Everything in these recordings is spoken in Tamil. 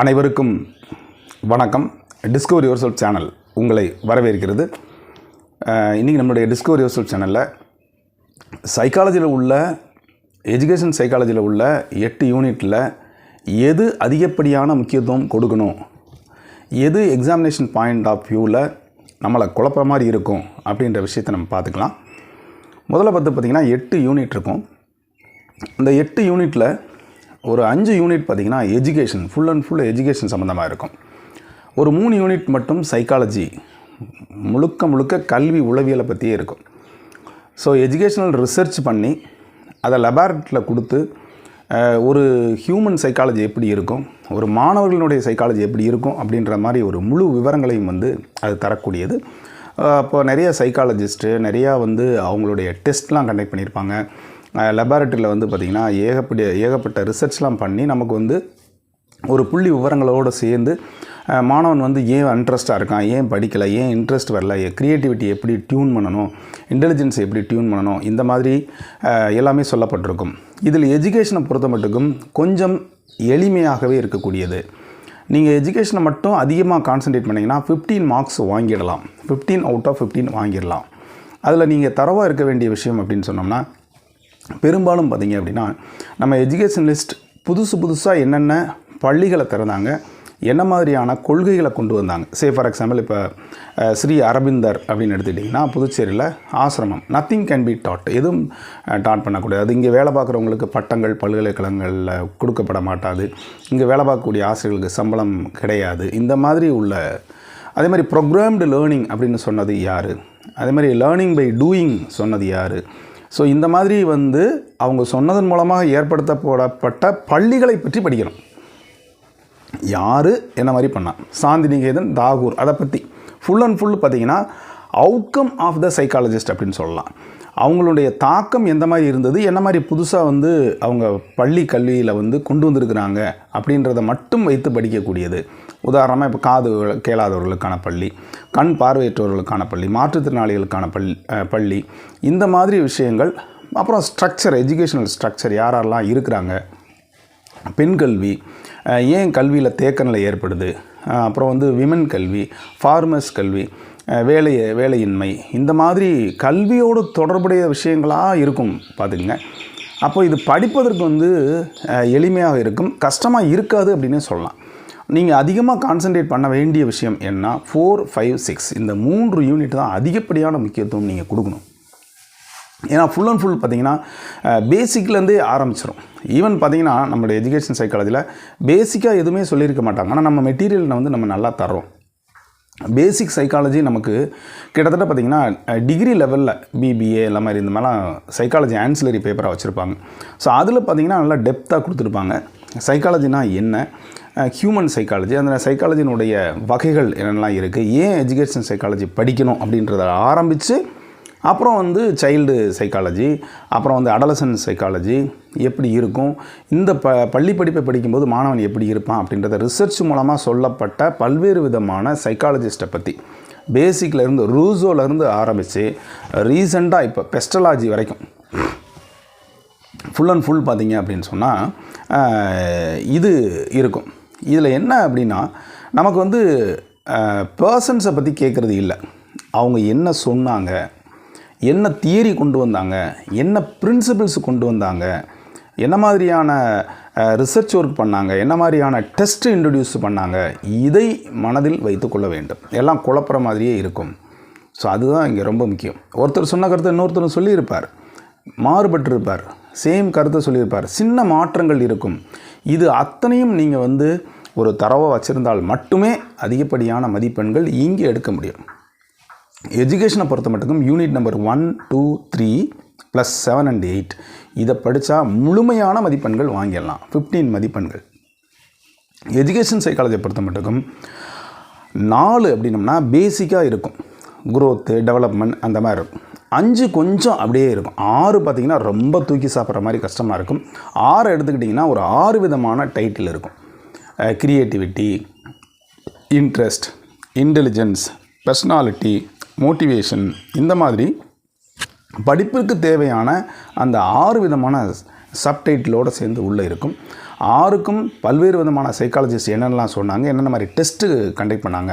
அனைவருக்கும் வணக்கம். டிஸ்கவரி யுவர் செல்ஃப் சேனல் உங்களை வரவேற்கிறது. இன்றைக்கி இன்னைக்கு நம்மளுடைய டிஸ்கவரி யுவர் செல்ஃப் சேனலில் சைக்காலஜியில் உள்ள எஜுகேஷன் சைக்காலஜியில் உள்ள எட்டு யூனிட்டில் எது அதிகப்படியான முக்கியத்துவம் கொடுக்கணும்? எது எக்ஸாமினேஷன் பாயிண்ட் ஆஃப் வியூவில் நம்மளை குழப்ப மாதிரி இருக்கும்? அப்படின்ற விஷயத்தை நம்ம பார்த்துக்கலாம். முதல்ல பார்த்து பார்த்திங்கன்னா எட்டு யூனிட் இருக்கும். இந்த எட்டு யூனிட்டில் ஒரு அஞ்சு யூனிட் பார்த்திங்கன்னா education full and full education சம்மந்தமாக இருக்கும். ஒரு மூணு யூனிட் மட்டும் சைக்காலஜி முழுக்க முழுக்க கல்வி உளவியலை பற்றியே இருக்கும். ஸோ எஜுகேஷனல் ரிசர்ச் பண்ணி அதை லெபார்ட்டரியில் கொடுத்து ஒரு ஹியூமன் சைக்காலஜி எப்படி இருக்கும் ஒரு மாணவர்களுடைய சைக்காலஜி எப்படி இருக்கும் அப்படின்ற மாதிரி ஒரு முழு விவரங்களையும் வந்து அது தரக்கூடியது. அப்போ நிறைய சைக்காலஜிஸ்ட்டு நிறையா வந்து அவங்களுடைய டெஸ்ட்லாம் கண்டக்ட் பண்ணியிருப்பாங்க. லெபார்ட்டரியில் வந்து பார்த்திங்கன்னா ஏகப்பட்ட ஏகப்பட்ட ரிசர்ச்லாம் பண்ணி நமக்கு வந்து ஒரு புள்ளி விவரங்களோடு சேர்ந்து மாணவன் வந்து ஏன் இன்ட்ரெஸ்ட்டாக இருக்கான் ஏன் படிக்கலை ஏன் இன்ட்ரெஸ்ட் வரல க்ரியேட்டிவிட்டி எப்படி டியூன் பண்ணணும் இன்டெலிஜென்ஸ் எப்படி டியூன் பண்ணணும் இந்த மாதிரி எல்லாமே சொல்லப்பட்டிருக்கும். இதில் எஜுகேஷனை பொறுத்த மட்டுக்கும் கொஞ்சம் எளிமையாகவே இருக்கக்கூடியது. நீங்கள் எஜுகேஷனை மட்டும் அதிகமாக கான்சன்ட்ரேட் பண்ணிங்கன்னா 15 மார்க்ஸ் வாங்கிடலாம். 15 அவுட் ஆஃப் 15 வாங்கிடலாம். அதில் நீங்கள் தரவாக இருக்க வேண்டிய விஷயம் அப்படின்னு சொன்னோம்னா பெரும்பாலும் பார்த்தீங்க அப்படின்னா நம்ம எஜுகேஷன் லிஸ்ட் புதுசு புதுசாக என்னென்ன பள்ளிகளை திறந்தாங்க என்ன மாதிரியான கொள்கைகளை கொண்டு வந்தாங்க. சே ஃபார் எக்ஸாம்பிள் இப்போ ஸ்ரீ அரவிந்தர் அப்படின்னு எடுத்துக்கிட்டிங்கன்னா புதுச்சேரியில் ஆசிரமம் நத்திங் கேன் பி டாட் எதுவும் டாட் பண்ணக்கூடாது. அது இங்கே வேலை பார்க்குறவங்களுக்கு பட்டங்கள் பல்கலைக்கழகங்களில் கொடுக்கப்பட மாட்டாது. இங்கே வேலை பார்க்கக்கூடிய ஆசிரியர்களுக்கு சம்பளம் கிடையாது. இந்த மாதிரி உள்ள அதே மாதிரி ப்ரோக்ராம்டு லேர்னிங் அப்படின்னு சொன்னது யார்? அதே மாதிரி லேர்னிங் பை டூயிங் சொன்னது யார்? ஸோ இந்த மாதிரி வந்து அவங்க சொன்னதன் மூலமாக ஏற்படுத்தப்படப்பட்ட பள்ளிகளை பற்றி படிக்கணும். யார் என்ன மாதிரி பண்ணா? சாந்திநிகேதன் தாகூர் அதை பற்றி ஃபுல் அண்ட் ஃபுல் பார்த்தீங்கன்னா அவுட்கம் ஆஃப் த சைக்காலஜிஸ்ட் அப்படின்னு சொல்லலாம். அவங்களுடைய தாக்கம் எந்த மாதிரி இருந்தது? என்ன மாதிரி புதுசாக வந்து அவங்க பள்ளி கல்வியில் வந்து கொண்டு வந்திருக்கிறாங்க அப்படின்றத மட்டும் வைத்து படிக்கக்கூடியது. உதாரணமாக இப்போ காது கேளாதவர்களுக்கான பள்ளி கண் பார்வையற்றவர்களுக்கான பள்ளி மாற்றுத்திறனாளிகளுக்கான பள்ளி பள்ளி இந்த மாதிரி விஷயங்கள் அப்புறம் ஸ்ட்ரக்சர் எஜுகேஷனல் ஸ்ட்ரக்சர் யாரெல்லாம் இருக்கிறாங்க? பெண் கல்வி ஏன் கல்வியில் தேக்க நிலை ஏற்படுது? அப்புறம் வந்து விமன் கல்வி ஃபார்மர்ஸ் கல்வி வேலை வேலையின்மை. இந்த மாதிரி கல்வியோடு தொடர்புடைய விஷயங்களாக இருக்கும் பார்த்துக்குங்க அப்போ இது படிப்பதற்கு வந்து எளிமையாக இருக்கும். கஷ்டமாக இருக்காது அப்படின்னே சொல்லலாம். நீங்கள் அதிகமாக கான்சென்ட்ரேட் பண்ண வேண்டிய விஷயம் என்ன ஃபோர் ஃபைவ் சிக்ஸ் இந்த மூன்று யூனிட் தான் அதிகப்படியான முக்கியத்துவம் நீங்கள் கொடுக்கணும். ஏன்னா ஃபுல் அண்ட் ஃபுல் பார்த்தீங்கன்னா பேசிக்லேருந்தே ஆரம்பிச்சிடும் ஈவன் பார்த்தீங்கன்னா நம்மளுடைய எஜுகேஷன் சைக்காலஜியில் பேசிக்காக எதுவுமே சொல்லியிருக்க மாட்டாங்க. ஆனால் நம்ம மெட்டீரியலை வந்து நம்ம நல்லா தர்றோம். பேசிக் சைக்காலஜி நமக்கு கிட்டத்தட்ட பார்த்திங்கன்னா டிகிரி லெவலில் பிபிஏ எல்லாம் மாதிரி இந்த மாதிரிலாம் சைக்காலஜி ஆன்சிலரி பேப்பராக வச்சுருப்பாங்க. ஸோ அதில் பார்த்திங்கன்னா நல்லா டெப்த்தாக கொடுத்துருப்பாங்க. சைக்காலஜினா என்ன? ஹியூமன் சைக்காலஜி அந்த சைக்காலஜினுடைய வகைகள் என்னென்னலாம் இருக்குது ஏன் எஜுகேஷன் சைக்காலஜி படிக்கணும் அப்படின்றத ஆரம்பித்து அப்புறம் வந்து சைல்டு சைக்காலஜி அப்புறம் வந்து அடலசன் சைக்காலஜி எப்படி இருக்கும் இந்த ப பள்ளி படிப்பை படிக்கும்போது மாணவன் எப்படி இருப்பான் அப்படின்றத ரிசர்ச் மூலமாக சொல்லப்பட்ட பல்வேறு விதமான சைக்காலஜிஸ்ட்டை பற்றி பேசிக்லேருந்து ரூசோலேருந்து ஆரம்பித்து ரீசெண்டாக இப்போ பெஸ்டலாஜி வரைக்கும். ஃபுல் அண்ட் ஃபுல் பார்த்தீங்க அப்படின்னு சொன்னால் இது இருக்கும். இதில் என்ன அப்படின்னா நமக்கு வந்து பர்சன்ஸை பற்றி கேட்குறது இல்லை. அவங்க என்ன சொன்னாங்க என்ன தியரி கொண்டு வந்தாங்க? என்ன பிரின்சிபிள்ஸ் கொண்டு வந்தாங்க? என்ன மாதிரியான ரிசர்ச் ஒர்க் பண்ணாங்க? என்ன மாதிரியான டெஸ்ட் இன்ட்ரடியூஸ் பண்ணாங்க? இதை மனதில் வைத்துக்கொள்ள வேண்டும். எல்லாம் குழப்புற மாதிரியே இருக்கும். ஸோ அதுதான் இங்கே ரொம்ப முக்கியம். ஒருத்தர் சொன்ன கருத்தை இன்னொருத்தர் சொல்லியிருப்பார். மாறுபட்டிருப்பார். சேம் கருத்தை சொல்லியிருப்பார். சின்ன மாற்றங்கள் இருக்கும். இது அத்தனையும் நீங்கள் வந்து ஒரு தரவை வச்சுருந்தால் மட்டுமே அதிகப்படியான மதிப்பெண்கள் இங்கே எடுக்க முடியும். எஜுகேஷனை பொறுத்த மட்டுக்கும் unit number one two three plus seven and eight இதை படித்தா முழுமையான மதிப்பெண்கள் வாங்கிடலாம். 15 மதிப்பெண்கள். எஜுகேஷன் சைக்காலஜியை பொறுத்த மட்டுக்கும் நாலு அப்படின்னம்னா பேசிக்காக இருக்கும். குரோத்து டெவலப்மெண்ட் அந்த மாதிரி இருக்கும். அஞ்சு கொஞ்சம் அப்படியே இருக்கும். ஆறு பார்த்திங்கன்னா ரொம்ப தூக்கி சாப்பிட்ற மாதிரி கஷ்டமாக இருக்கும். ஆறு எடுத்துக்கிட்டிங்கன்னா ஒரு ஆறு விதமான டைட்டில் இருக்கும். Creativity interest intelligence personality motivation. இந்த மாதிரி படிப்புக்கு தேவையான அந்த ஆறு விதமான சப்டைட்டிலோடு சேர்ந்து உள்ளே இருக்கும். ஆறுக்கும் பல்வேறு விதமான சைக்காலஜிஸ்ட் என்னென்னலாம் சொன்னாங்க என்னென்ன மாதிரி டெஸ்ட்டு கண்டக்ட் பண்ணாங்க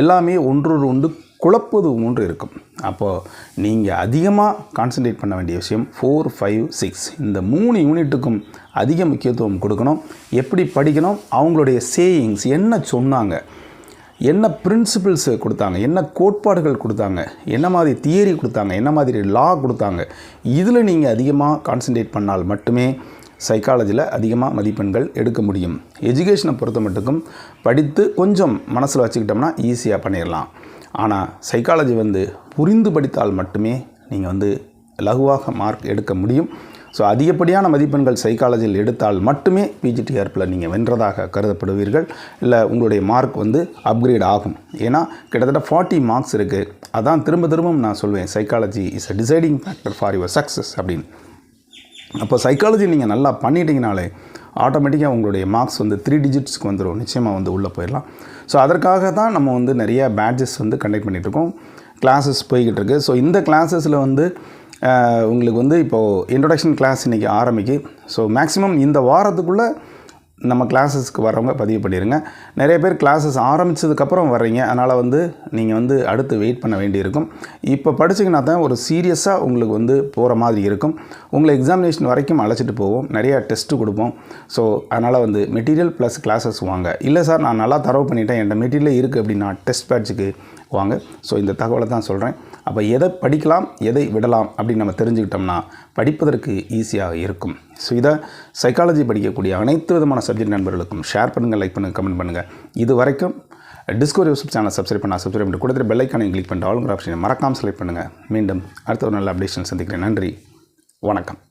எல்லாமே ஒன்றோடு ஒன்று குழப்பது ஒன்று இருக்கும். அப்போது நீங்கள் அதிகமாக கான்சன்ட்ரேட் பண்ண வேண்டிய விஷயம் ஃபோர் ஃபைவ் சிக்ஸ் இந்த மூணு யூனிட்டுக்கும் அதிக முக்கியத்துவம் கொடுக்கணும். எப்படி படிக்கணும்? அவங்களுடைய சேயிங்ஸ் என்ன சொன்னாங்க? என்ன பிரின்சிபிள்ஸ் கொடுத்தாங்க? என்ன கோட்பாடுகள் கொடுத்தாங்க? என்ன மாதிரி தியரி கொடுத்தாங்க? என்ன மாதிரி லா கொடுத்தாங்க? இதில் நீங்கள் அதிகமாக கான்சன்ட்ரேட் பண்ணால் மட்டுமே சைக்காலஜியில் அதிகமாக மதிப்பெண்கள் எடுக்க முடியும். எஜுகேஷனை பொறுத்த மட்டுக்கும் படித்து கொஞ்சம் மனசில் வச்சுக்கிட்டோம்னா ஈஸியாக பண்ணிடலாம் ஆனால் சைக்காலஜி வந்து புரிந்து படித்தால் மட்டுமே நீங்கள் வந்து லகுவாக மார்க் எடுக்க முடியும். ஸோ அதிகப்படியான மதிப்பெண்கள் சைக்காலஜியில் எடுத்தால் மட்டுமே பிஜிடிஆர்பில் நீங்கள் வென்றதாக கருதப்படுவீர்கள். இல்லை உங்களுடைய மார்க் வந்து அப்கிரேட் ஆகும். ஏன்னா கிட்டத்தட்ட ஃபார்ட்டி மார்க்ஸ் இருக்குது அதான் திரும்ப திரும்ப நான் சொல்வேன் psychology is a deciding factor for your success அப்படின்னு. அப்போ சைக்காலஜி நீங்கள் நல்லா பண்ணிட்டீங்கனாலே ஆட்டோமேட்டிக்காக உங்களுடைய மார்க்ஸ் வந்து த்ரீ டிஜிட்ஸ்க்கு வந்துடும் நிச்சயமாக வந்து உள்ளே போயிடலாம். ஸோ அதற்காக தான் நம்ம வந்து நிறைய பேட்ஜஸ் வந்து கண்டக்ட் பண்ணிகிட்ருக்கோம் கிளாஸஸ் போய்கிட்டு இருக்குது ஸோ இந்த கிளாஸஸில் வந்து உங்களுக்கு வந்து இப்போது இன்ட்ரொடக்ஷன் கிளாஸ் இன்றைக்கி ஆரம்பிக்கு. ஸோ மேக்ஸிமம் இந்த வாரத்துக்குள்ளே நம்ம கிளாஸஸ்க்கு வரவங்க பதிவு பண்ணிடுங்க நிறைய பேர் கிளாஸஸ் ஆரம்பித்ததுக்கப்புறம் வர்றீங்க. அதனால் வந்து நீங்கள் வந்து அடுத்து வெயிட் பண்ண வேண்டியிருக்கும். இப்போ படிச்சிங்கன்னா தான் ஒரு சீரியஸாக உங்களுக்கு வந்து போகிற மாதிரி இருக்கும். உங்களை எக்ஸாமினேஷன் வரைக்கும் அழைச்சிட்டு போவோம். நிறையா டெஸ்ட்டு கொடுப்போம். ஸோ அதனால் வந்து மெட்டீரியல் ப்ளஸ் கிளாஸஸ் வாங்க. இல்லை சார் நான் நல்லா தரவு பண்ணிட்டேன். என்கிட்ட மெட்டீரியல் இருக்குது அப்படின்னா டெஸ்ட் பேட்சுக்கு வாங்க. ஸோ இந்த தகவலை தான் சொல்கிறேன் அப்போ எதை படிக்கலாம் எதை விடலாம் அப்படின்னு நம்ம தெரிஞ்சுக்கிட்டோம்னா படிப்பதற்கு ஈஸியாக இருக்கும். ஸோ இதை சைக்காலஜி படிக்கக்கூடிய அனைத்து விதமான சப்ஜெக்ட் நண்பர்களுக்கும் ஷேர் பண்ணுங்கள் லைக் பண்ணுங்கள் கமெண்ட் பண்ணுங்கள் இது வரைக்கும் டிஸ்கவரி யூடியூப் சேனல் சப்ஸ்கிரைப் பண்ணால் சப்ஸ்கிரைப் பண்ணி கொடுத்துட்டு பெல்லைக்கானை கிளிக் பண்ணிட்டு ஆளுங்கிற ஆப்ஷனை மறக்காமல் செலக்ட் பண்ணுங்கள் மீண்டும் அடுத்த ஒரு நல்ல அப்டேஷன் சந்திக்கிறேன். நன்றி. வணக்கம்.